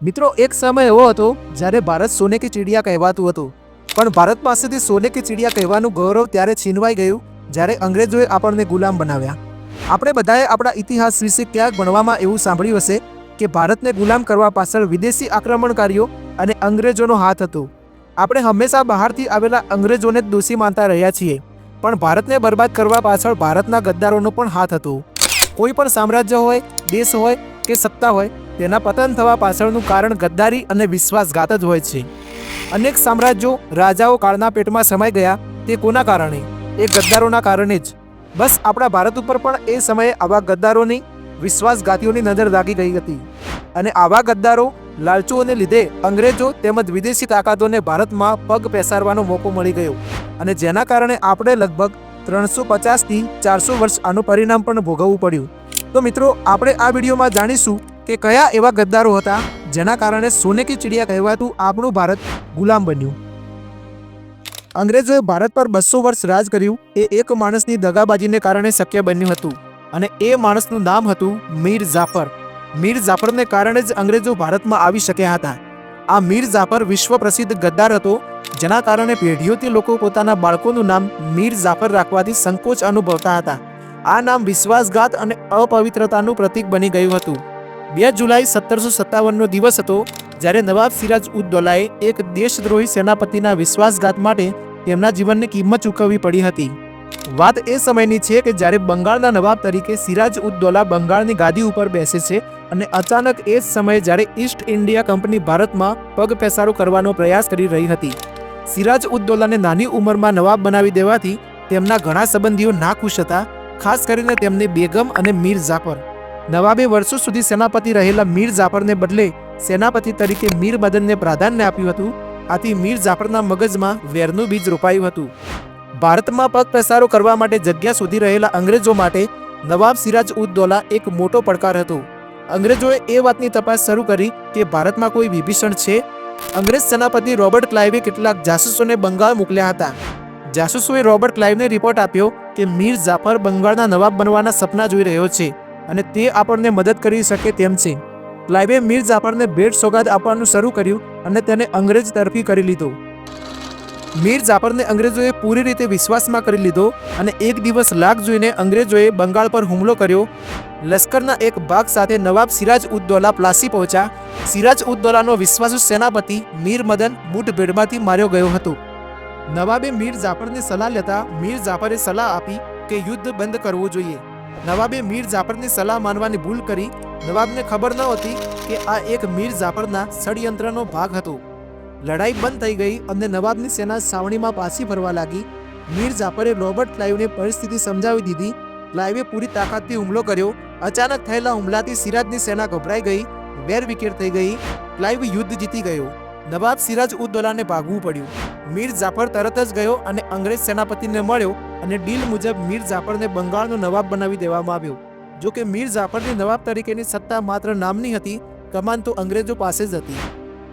મિત્રો, એક સમય એવો હતો જ્યારે ભારત સોને કી ચીડિયા કહેવાતું હતું. પણ ભારત પાસેથી સોને કી ચીડિયા કહેવાનું ગૌરવ ત્યારે છીનવાઈ ગયું, જ્યારે અંગ્રેજોએ આપણને ગુલામ બનાવ્યા. આપણે બધાએ આપણા ઇતિહાસ વિશે ક્યાંક ભણવામાં એવું સાંભળ્યું હશે કે ભારતને ગુલામ કરવા પાછળ વિદેશી આક્રમણકારીઓ અને અંગ્રેજોનો હાથ હતો. આપણે હંમેશા બહારથી આવેલા અંગ્રેજોને જ દોષી માનતા રહ્યા છીએ, પણ ભારતને બરબાદ કરવા પાછળ ભારતના ગદ્દારોનો પણ હાથ હતો. કોઈ પણ સામ્રાજ્ય હોય, દેશ હોય કે સત્તા હોય તેના પતન થવા પાછળનું કારણ ગદ્દારી અને વિશ્વાસઘાત જ હોય છે. અનેક સામ્રાજ્યો રાજાઓ કાળના પેટમાં સમાઈ ગયા તે કોના કારણે? એ ગદ્દારોના કારણે જ. બસ આપણા ભારત ઉપર પણ એ સમયે આવા ગદ્દારોની વિશ્વાસઘાતીઓની નજર લાગી ગઈ હતી. અને આવા ગદ્દારો લાલચુઓને લીધે અંગ્રેજો તેમજ વિદેશી તાકાતોને ભારતમાં પગ પેસારવાનો મોકો મળી ગયો. અને જેના કારણે આપણે લગભગ ત્રણસો પચાસથી ચારસો વર્ષ આનું પરિણામ પણ ભોગવવું પડ્યું. તો મિત્રો, આપણે આ વિડીયોમાં જાણીશું કે કયા એવા ગદ્દારો હતા જેના કારણે સોને કી ચીડિયા કહેવાતું આપણું ભારત ગુલામ બન્યું? અંગ્રેજોએ ભારત પર બસો વર્ષ રાજ કર્યું. એ એક માણસની દગાબાજીને કારણે શક્ય બન્યું હતું અને એ માણસનું નામ હતું મીર જાફર. મીર જાફરને કારણે જ અંગ્રેજો ભારતમાં આવી શક્યા હતા. આ મીર જાફર વિશ્વ પ્રસિદ્ધ ગદ્દાર હતો, જેના કારણે પેઢીઓથી લોકો પોતાના બાળકોનું નામ મીર જાફર રાખવાથી સંકોચ અનુભવતા હતા. આ નામ વિશ્વાસઘાત અને અપવિત્રતાનું પ્રતીક બની ગયું હતું. બે જુલાઈ સત્તરસો સત્તાવનનો દિવસ હતો જ્યારે નવાબ સિરાજ ઉદ દૌલાએ એક દેશદ્રોહી સેનાપતિના વિશ્વાસઘાત માટે તેમના જીવનની કિંમત ચૂકવવી પડી હતી. વાત એ સમયની છે કે જ્યારે બંગાળના નવાબ તરીકે સિરાજ ઉદ દૌલા બંગાળની ગાદી ઉપર બેસે છે અને અચાનક એ જ સમયે જ્યારે ઈસ્ટ ઇન્ડિયા કંપની ભારતમાં પગ પેસારો કરવાનો પ્રયાસ કરી રહી હતી. સિરાજ ઉદ દૌલાને નાની ઉંમરમાં નવાબ બનાવી દેવાથી તેમના ઘણા સંબંધીઓ નાખુશ હતા, ખાસ કરીને તેમની બેગમ અને મીર જાફર. નવાબે વર્ષો સુધી સેનાપતિ રહેલા મીર જાફરને બદલે સેનાપતિ તરીકે મીર મદનને પ્રાધાન્ય આપ્યું હતું. આથી મીર જાફરના મગજમાં વેરનું બીજ રોપાયું હતું. ભારતમાં પગ પેસારો કરવા માટે જગ્યા શોધી રહેલા અંગ્રેજો માટે નવાબ સિરાજ ઉદ દૌલા એક મોટો પડકાર હતો. અંગ્રેજોએ એ વાતની તપાસ શરૂ કરી કે ભારતમાં કોઈ વિભીષણ છે? અંગ્રેજ સેનાપતિ રોબર્ટ ક્લાઇવે કેટલાક જાસૂસોને બંગાળ મોકલ્યા હતા. જાસૂસોએ રોબર્ટ ક્લાઇવને રિપોર્ટ આપ્યો કે મીર જાફર બંગાળના નવાબ બનવાના સપના જોઈ રહ્યો છે. અને તે આપણને મદદ કરી શકે તેમ છે. ક્લાઇવે મીર આપણને ભેટ સોગાદ આપવાનું શરૂ કર્યું અને તેને અંગ્રેજ તરફી કરી લીધો. મીર જાફરને અંગ્રેજોએ પૂરી રીતે વિશ્વાસમાં કરી લીધો અને એક દિવસ લાગ જોઈને અંગ્રેજોએ બંગાળ પર હુમલો કર્યો. લશ્કરના એક ભાગ સાથે નવાબ સિરાજ ઉદ દૌલા પ્લાસી પહોંચ્યા. સિરાજ ઉદ દૌલાનો વિશ્વાસુ સેનાપતિ મીર મદન મુઠભેડમાંથી માર્યો ગયો હતો. નવાબે મીર જાફરને સલાહ લેતા મીર જાફરે સલાહ આપી કે યુદ્ધ બંધ કરવું જોઈએ. નવાબે મીર જાફરની સલાહ માનવાની ભૂલ કરી. નવાબને ખબર ન હતી કે આ એક મીર જાફરના ષડયંત્રનો ભાગ હતો. લડાઈ બંધ થઈ ગઈ અને નવાબની સેના સાવણીમાં પાછી ફરવા લાગી. મીર જાફરે રોબર્ટ ક્લાઇવને પરિસ્થિતિ સમજાવી દીધી. ક્લાઇવે પૂરી તાકાતથી હુમલો કર્યો. અચાનક થયેલા હુમલાથી સિરાજની સેના ગભરાઈ ગઈ. વેરવિખેર થઈ ગઈ. ક્લાઇવ યુદ્ધ જીતી ગયો. નવાબ સિરાજ ઉદ દૌલાને ભાગવું પડ્યું. મીર જાફર તરત જ ગયો અને અંગ્રેજ સેનાપતિને મળ્યો અને ડીલ મુજબ મીર જાફરને બંગાળનો નવાબ બનાવી દેવામાં આવ્યો. જો કે મીર જાફરની નવાબ તરીકેની સત્તા માત્ર નામની હતી, કમાન તો અંગ્રેજો પાસે જ હતી.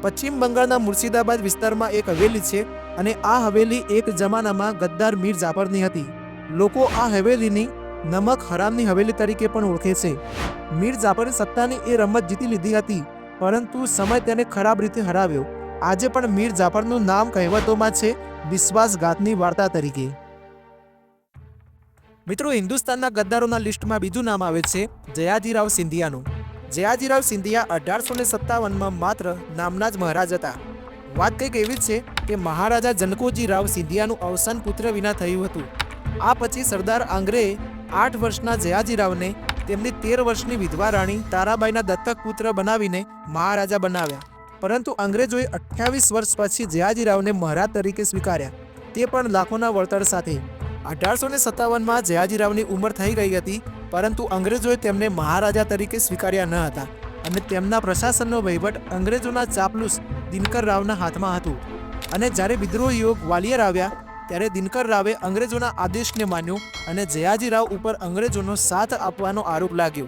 પશ્ચિમ બંગાળના મુર્શિદાબાદ વિસ્તારમાં એક હવેલી છે અને આ હવેલી એક જમાનામાં ગદ્દાર મીર જાફરની હતી. લોકો આ હવેલીની નમક હરામની હવેલી તરીકે પણ ઓળખે છે. મીર જાફરે સત્તાની એ રમત જીતી લીધી હતી, પરંતુ સમય તેને ખરાબ રીતે હરાવ્યો. આજે પણ મીર જાફરનું નામ કહેવતોમાં છે, વિશ્વાસઘાતની વાર્તા તરીકે. મિત્રો, હિન્દુસ્તાનના ગદ્દારોના લિસ્ટમાં બીજું નામ આવે છે, જયાજીરાવ સિંધિયાનું. જયાજીરાવ સિંધિયા અઢારસો ને સત્તાવનમાં માત્ર નામના જ મહારાજ હતા. વાત કંઈક એવી જ છે કે મહારાજા જનકોજી રાવ સિંધિયાનું અવસાન પુત્ર વિના થયું હતું. આ પછી સરદાર આંગ્રેએ આઠ વર્ષના જયાજીરાવને તેમની તેર વર્ષની વિધવા રાણી તારાબાઈના દત્તક પુત્ર બનાવીને મહારાજા બનાવ્યા. પરંતુ અંગ્રેજોએ અઠ્યાવીસ વર્ષ પછી જયાજીરાવને મહારાજ તરીકે સ્વીકાર્યા. તે પણ લાખોના વળતર સાથે. અઢારસો ને સત્તાવનમાં જયાજીરાવની ઉંમર થઈ ગઈ હતી, પરંતુ અંગ્રેજોએ તેમને મહારાજા તરીકે સ્વીકાર્યા ન હતા અને તેમના પ્રશાસનનો વહીવટ અંગ્રેજોના ચાપલુસ દિનકર રાવના હાથમાં હતું. અને જ્યારે વિદ્રોહીઓ ગ્વાલિયર આવ્યા, ત્યારે દિનકર રાવે અંગ્રેજોના આદેશને માન્યો અને જયાજીરાવ ઉપર અંગ્રેજોનો સાથ આપવાનો આરોપ લાગ્યો.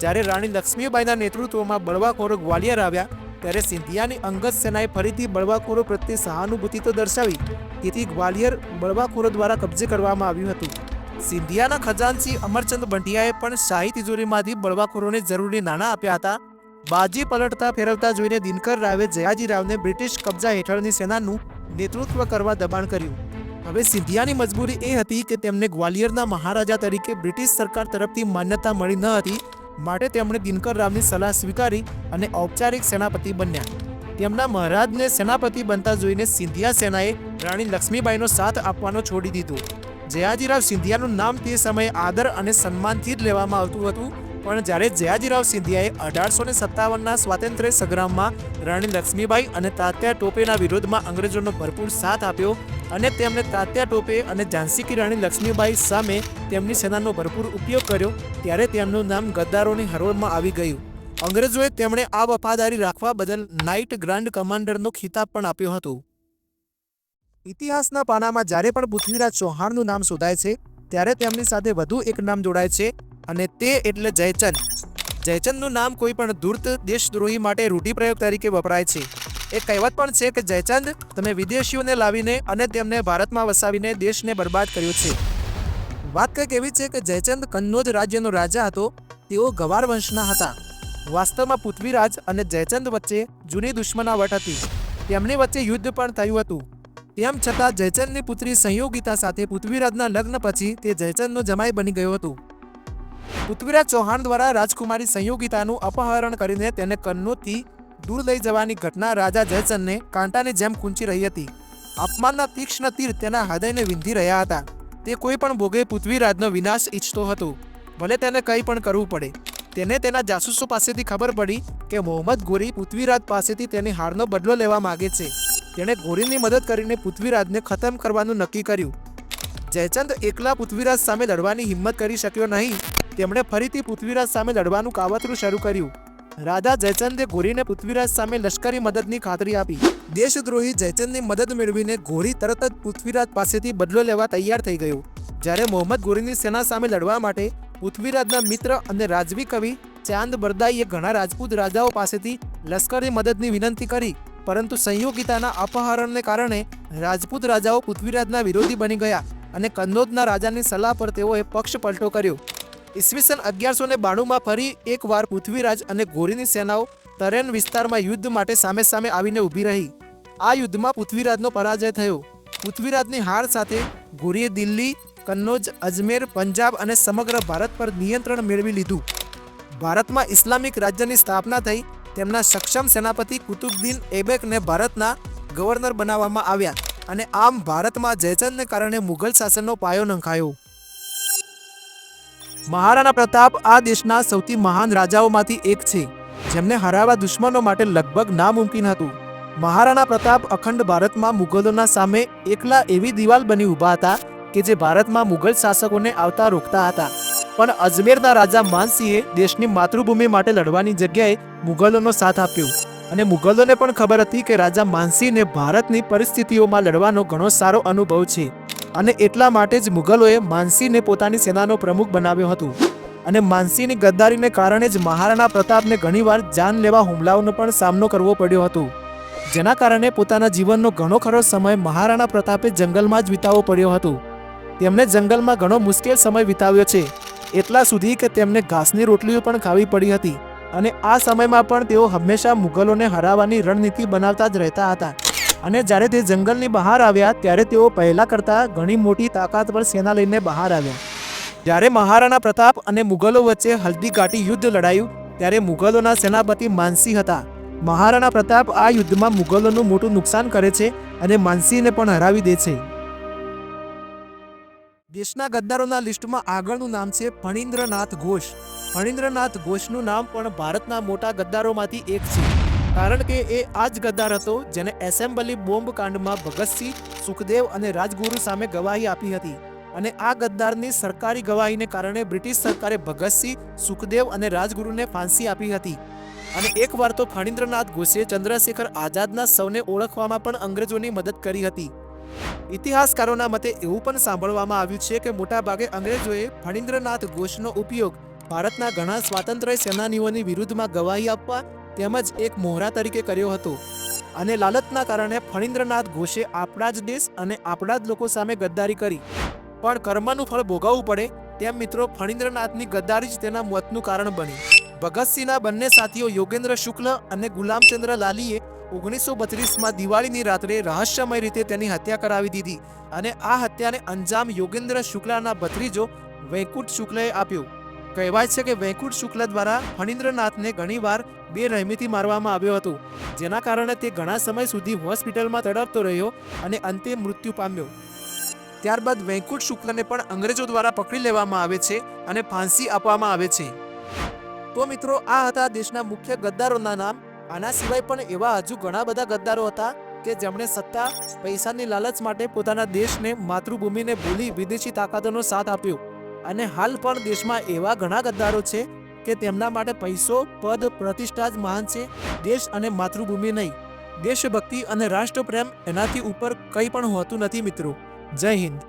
જ્યારે રાણી લક્ષ્મીબાઈના નેતૃત્વમાં બળવાખોરો ગ્વાલિયર આવ્યા ત્યારે સિંધિયાની અંગત સેનાએ ફરીથી બળવાખોરો પ્રત્યે સહાનુભૂતિ તો દર્શાવી, તેથી ગ્વાલિયર બળવાખોરો દ્વારા કબજે કરવામાં આવ્યું હતું. સિંધિયાના ખજાનસિંહ અમરચંદ બંટિયાએ પણ શાહી તિજોરીમાંથી બળવાખોરોને જરૂરી નાણાં આપ્યા હતા. બાજી પલટતા ફેરવતા જોઈને દિનકર રાવે જયાજી રાવને બ્રિટિશ કબજા હેઠળની સેનાનું નેતૃત્વ કરવા દબાણ કર્યું. હવે સિંધિયાની મજબૂરી એ હતી કે તેમને ગ્વાલિયરના મહારાજા તરીકે બ્રિટિશ સરકાર તરફથી માન્યતા મળી ન હતી માટે તેમણે દિનકર રાવની સલાહ સ્વીકારી અને ઔપચારિક સેનાપતિ બન્યા. તેમના મહારાજને સેનાપતિ બનતા જોઈને સિંધિયા સેનાએ રાણી લક્ષ્મીબાઈનો સાથ આપવાનો છોડી દીધો. જયાજીરાવ સિંધિયાનું નામ તે સમયે આદર અને સન્માનથી જ લેવામાં આવતું હતું, પણ જ્યારે જયાજીરાવ સિંધિયાએ અઢારસો ને સત્તાવનના સ્વાતંત્ર્ય સંગ્રામમાં રાણી લક્ષ્મીબાઈ અને તાત્યા ટોપેના વિરોધમાં અંગ્રેજોનો ભરપૂર સાથ આપ્યો અને તેમણે તાત્યા ટોપે અને ઝાંસી કી રાણી લક્ષ્મીબાઈ સામે તેમની સેનાનો ભરપૂર ઉપયોગ કર્યો, ત્યારે તેમનું નામ ગદ્દારોની હરોળમાં આવી ગયું. અંગ્રેજોએ તેમણે આ વફાદારી રાખવા બદલ નાઇટ ગ્રાન્ડ કમાન્ડરનો ખિતાબ પણ આપ્યો હતો. ઇતિહાસના પાનામાં જ્યારે પણ પૃથ્વીરાજ ચૌહાણનું નામ શોધાય છે, ત્યારે તેમની સાથે વધુ એક નામ જોડાય છે, અને તે એટલે જયચંદ. જયચંદનું નામ કોઈ પણ ધૂર્ત દેશદ્રોહી માટે રૂઢિપ્રયોગ તરીકે વપરાય છે. એક કહેવત પણ છે કે જયચંદ, તમે વિદેશીઓને લાવીને અને તેમને ભારતમાં વસાવીને દેશને બરબાદ કર્યો છે. વાત કંઈક એવી છે કે જયચંદ કન્નોજ રાજ્યનો રાજા હતો, તેઓ ગવાર વંશના હતા. વાસ્તવમાં પૃથ્વીરાજ અને જયચંદ વચ્ચે જૂની દુશ્મનાવટ હતી. તેમની વચ્ચે યુદ્ધ પણ થયું હતું. તેમ છતાં જયચંદની પુત્રી સંયોગિતા સાથે પૃથ્વીરાજના લગ્ન પછી તે જયચંદનો જમાઈ બની ગયો હતો. પૃથ્વીરાજ ચૌહાણ દ્વારા રાજકુમારી સંયોગિતાનું અપહરણ કરીને તેને કન્નોજથી દૂર લઈ જવાની ઘટના રાજા જયચંદને કાંટાની જેમ ખૂંચી રહી હતી. અપમાનના તીક્ષ્ણ તીર તેના હૃદયને વિંધી રહ્યા હતા. તે કોઈ પણ ભોગે પૃથ્વીરાજનો વિનાશ ઈચ્છતો હતો. ભલે તેને કંઈ પણ કરવું પડે. તેને તેના જાસૂસો પાસેથી ખબર પડી કે મોહમ્મદ ગોરી પૃથ્વીરાજ પાસેથી તેની હારનો બદલો લેવા માગે છે. તેણે ગોરીની મદદ કરીને પૃથ્વીરાજને ખતમ કરવાનું નક્કી કર્યું. જયચંદ એકલા પૃથ્વીરાજ સામે લડવાની હિંમત કરી શક્યો નહીં. તેમણે ફરીથી પૃથ્વીરાજ સામે લડવાનું કાવતરું શરૂ કર્યું. રાજા જયચંદે ગોરીને પૃથ્વીરાજ સામે લશ્કરી મદદની ખાતરી આપી. દેશદ્રોહી જયચંદની મદદ મેળવીને ગોરી તરત જ પૃથ્વીરાજ પાસેથી બદલો લેવા તૈયાર થઈ ગયો. જ્યારે મોહમ્મદ ગોરીની સેના સામે લડવા માટે પૃથ્વીરાજના મિત્ર અને રાજવી કવિ ચાંદ બરદાઈએ ઘણા રાજપૂત રાજાઓ પાસેથી લશ્કરી મદદની વિનંતી કરી, પરંતુ સંયોગિતાના અપહરણને કારણે રાજપૂત રાજાઓ પૃથ્વીરાજના વિરોધી બની ગયા અને કન્નોજના રાજાની સલાહ પર તેઓએ પક્ષ પલટો કર્યો. ઈસવીસન અગિયારસો ને બાણુંમાં ફરી એકવાર પૃથ્વીરાજ અને ગોરીની સેનાઓ તરેન વિસ્તારમાં યુદ્ધ માટે સામે સામે આવીને ઊભી રહી. આ યુદ્ધમાં પૃથ્વીરાજનો પરાજય થયો. પૃથ્વીરાજની હાર સાથે ગોરીએ દિલ્હી, કન્નોજ, અજમેર, પંજાબ અને સમગ્ર ભારત પર નિયંત્રણ મેળવી લીધું. ભારતમાં ઇસ્લામિક રાજ્યની સ્થાપના થઈ તેમના સક્ષમ સેનાપતિ કુતુબદ્દીન એબેકને ભારતના ગવર્નર બનાવવામાં આવ્યા અને આમ ભારતમાં જયચંદને કારણે મુઘલ શાસનનો પાયો નંખાયો. મહારાણા પ્રતાપ આ દેશના સૌથી મહાન રાજાઓમાંથી એક છે, જેમને હરાવવા દુશ્મનો માટે લગભગ નામુમકિન હતું. મહારાણા પ્રતાપ અખંડ ભારતમાં મુગલોના સામે એકલા એવી દિવાલ બની ઊભા હતા કે જે ભારતમાં મુગલ શાસકોને આવતા રોકતા હતા. પણ અજમેરના રાજા માનસિંહે દેશની માતૃભૂમિ માટે લડવાની જગ્યાએ મુગલોનો સાથ આપ્યો. અને મુગલોને પણ ખબર હતી કે રાજા માનસિંહને ભારતની પરિસ્થિતિઓમાં લડવાનો ઘણો સારો અનુભવ છે. અને એટલા માટે જ મુગલોએ માનસીને પોતાની સેનાનો પ્રમુખ બનાવ્યો હતો. અને માનસીની ગદ્દારીને કારણે જ મહારાણા પ્રતાપને ઘણીવાર જાન લેવા હુમલાઓનો પણ સામનો કરવો પડ્યો હતો. જેના કારણે પોતાના જીવનનો ઘણો ખરો સમય મહારાણા પ્રતાપે જંગલમાં જ વિતાવવો પડ્યો હતો. તેમણે જંગલમાં ઘણો મુશ્કેલ સમય વિતાવ્યો છે. એટલા સુધી કે તેમને ઘાસની રોટલીઓ પણ ખાવી પડી હતી. અને આ સમયમાં પણ તેઓ હંમેશા મુગલોને હરાવવાની રણનીતિ બનાવતા જ રહેતા હતા. અને જ્યારે તે જંગલની બહાર આવ્યા, ત્યારે તેઓ પહેલા કરતાં ઘણી મોટી તાકાત પર સેના લઈને બહાર આવ્યા. જ્યારે મહારાણા પ્રતાપ અને મુગલો વચ્ચે હલ્દી ઘાટી યુદ્ધ લડાયું, ત્યારે મુગલોના સેનાપતિ માનસી હતા. મહારાણા પ્રતાપ આ યુદ્ધમાં મુગલોનું મોટું નુકસાન કરે છે અને માનસીને પણ હરાવી દે છે. દેશના ગદ્દારોના લિસ્ટમાં આગળનું નામ છે ફણીન્દ્રનાથ ઘોષ. ફણીન્દ્રનાથ ઘોષનું નામ પણ ભારતના મોટા ગદ્દારોમાંથી એક છે. કારણ કે એ આ જ ગદ્દાર હતો જેને એસેમ્બલી બોમ્બ કાંડમાં ભગતસિંહ, સુખદેવ અને રાજગુરુ સામે ગવાહી આપી હતી અને આ ગદ્દારની સરકારી ગવાહીને કારણે બ્રિટિશ સરકારે ભગતસિંહ, સુખદેવ અને રાજગુરુને ફાંસી આપી હતી. અને એકવાર તો ફણીન્દ્રનાથ ઘોષે ચંદ્રશેખર આઝાદના સૌને ઓળખવામાં પણ અંગ્રેજોની મદદ કરી હતી. ઇતિહાસકારોના મતે એવું પણ સાંભળવામાં આવ્યું છે કે મોટાભાગે અંગ્રેજોએ ફણીન્દ્રનાથ ઘોષનો ઉપયોગ ભારતના ઘણા સ્વાતંત્ર્ય સેનાનીઓની વિરુદ્ધમાં ગવાહી આપવા તેમજ એક મોહરા તરીકે કર્યો હતો. અને લાલચના કારણે ફણીન્દ્રનાથ ઘોષે આપણા જ દેશ અને આપણા જ લોકો સામે ગદ્દારી કરી. પણ કર્મનું ફળ ભોગવવું પડે, તેમ મિત્રો ફણીન્દ્રનાથની ગદ્દારી જ તેના મોતનું કારણ બની. ભગતસિંહના બંને સાથીઓ યોગેન્દ્ર શુક્લ અને ગુલામચંદ્ર લાલીએ ઓગણીસો બત્રીસમાં દિવાળીની રાત્રે રહસ્યમય રીતે તેની હત્યા કરાવી દીધી. અને આ હત્યાને અંજામ યોગેન્દ્ર શુક્લાના ભત્રીજો વૈકુંઠ શુક્લએ આપ્યો. કહેવાય છે કે વૈકુંઠ શુક્લ દ્વારા ફણીન્દ્રનાથને ઘણીવાર બે રહેમીથી મારવામાં આવ્યો હતો, જેના કારણે તે ઘણા સમય સુધી હોસ્પિટલમાં તડપતો રહ્યો અને અંતે મૃત્યુ પામ્યો. ત્યારબાદ વૈકુંઠ શુક્લને પણ અંગ્રેજો દ્વારા પકડી લેવામાં આવે છે અને ફાંસી આપવામાં આવે છે. તો મિત્રો, આ હતા દેશના મુખ્ય ગદ્દારોના નામ. આના સિવાય પણ એવા હજુ ઘણા બધા ગદ્દારો હતા કે જેમણે સત્તા, પૈસાની લાલચ માટે પોતાના દેશને માતૃભૂમિને ભૂલી વિદેશી તાકાતોનો સાથ આપ્યો. અને હાલ પણ દેશમાં એવા ઘણા ગદ્દારો છે કે તેમના માટે પૈસો, પદ, પ્રતિષ્ઠા જ મહાન છે. દેશ અને માતૃભૂમિ નહીં. દેશભક્તિ અને રાષ્ટ્રપ્રેમ એનાથી ઉપર કંઈ પણ હોતું નથી, મિત્રો. જય હિન્દ.